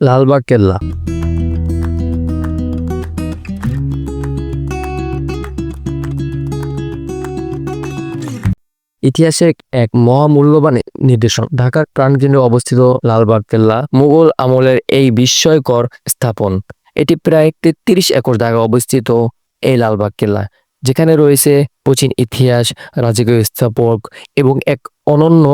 লালবাগ কেল্লা। ইতিহাসের এক মহামূল্যবান নির্দেশন ঢাকার প্রাণকেন্দ্রে অবস্থিত লালবাগ কেল্লা মুঘল আমলের এই বিস্ময়কর স্থাপন। এটি প্রায় তেত্রিশ একর জায়গায় অবস্থিত এই লালবাগ কেল্লা, যেখানে রয়েছে প্রাচীন ইতিহাস, রাজকীয় স্থাপক এবং এক অনন্য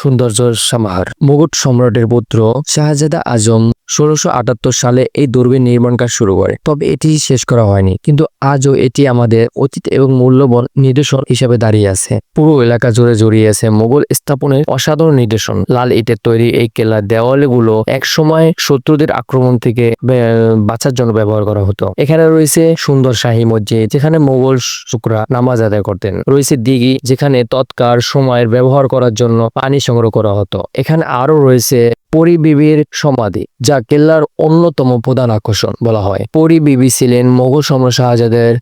সৌন্দর্যের সমাহার। মুঘল সম্রাটের পুত্র শাহজাদা আজম ষোলোশো আটাত্তর সালে এই দুর্বিন নির্মাণ কাজ শুরু করে। তবে এটি শেষ করা হয়নি, কিন্তু আজও এটি আমাদের অতীত এবং মূল্যবান নিদর্শন হিসেবে দাঁড়িয়ে আছে। পুরো এলাকা জুড়ে জড়িয়ে আছে মোগল স্থাপনের অসাধারণ নিদর্শন। লাল ইটের তৈরি এই কেল্লার দেওয়ালগুলো একসময় শত্রুদের আক্রমণ থেকে বাঁচার জন্য ব্যবহার করা হতো। এখানে রয়েছে সুন্দর শাহী মসজিদ, যেখানে মোগল শুকরা নামাজ আদায় করতেন। রয়েছে দিঘি, যেখানে তৎকার সময়ের ব্যবহার করার জন্য পানি সংগ্রহ করা হতো। এখানে আরও রয়েছে পরিবিবির সমাধি, যা কেল্লার অন্যতম প্রধান আকর্ষণ বলা হয়। পরিবিবি ছিলেন মোগল সম্রাট শাহজাদের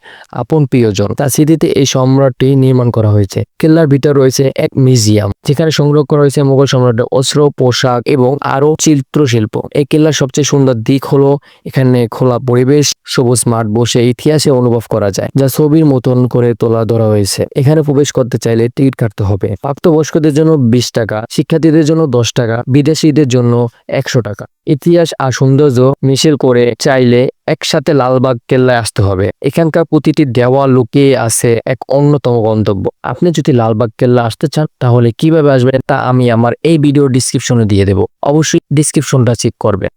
আপন প্রিয়জন। তার স্মৃতিতে এই সম্রাটটি নির্মাণ করা হয়েছে। কেল্লার ভিতর রয়েছে এক মিউজিয়াম, যেখানে সংগ্রহ করা হয়েছে মোগল সম্রাটের অস্ত্র, পোশাক এবং আরও চিত্রশিল্প। এই কেল্লার সবচেয়ে সুন্দর দিক হলো এখানে খোলা পরিবেশ, সবুজ মাঠ বসে ইতিহাসে অনুভব করা যায়, যা ছবির মতন করে তোলা ধরা হয়েছে। এখানে প্রবেশ করতে চাইলে টিকিট কাটতে হবে। প্রাপ্তবয়স্কদের জন্য বিশ টাকা, শিক্ষার্থীদের জন্য দশ টাকা, বিদেশিদের জন্য একশো টাকা। ইতিহাস আর সৌন্দর্য মিশেল করে চাইলে একসাথে লালবাগ কেল্লায় আসতে হবে। এখানকার প্রতিটি দেওয়া লোকে আছে এক অন্যতম গন্তব্য। আপনি যদি লালবাগ কেল্লা আসতে চান, তাহলে কীভাবে আসবেন তা আমি আমার এই ভিডিও ডিসক্রিপশনে দিয়ে দেব। অবশ্যই ডিসক্রিপশনটা চেক করবেন।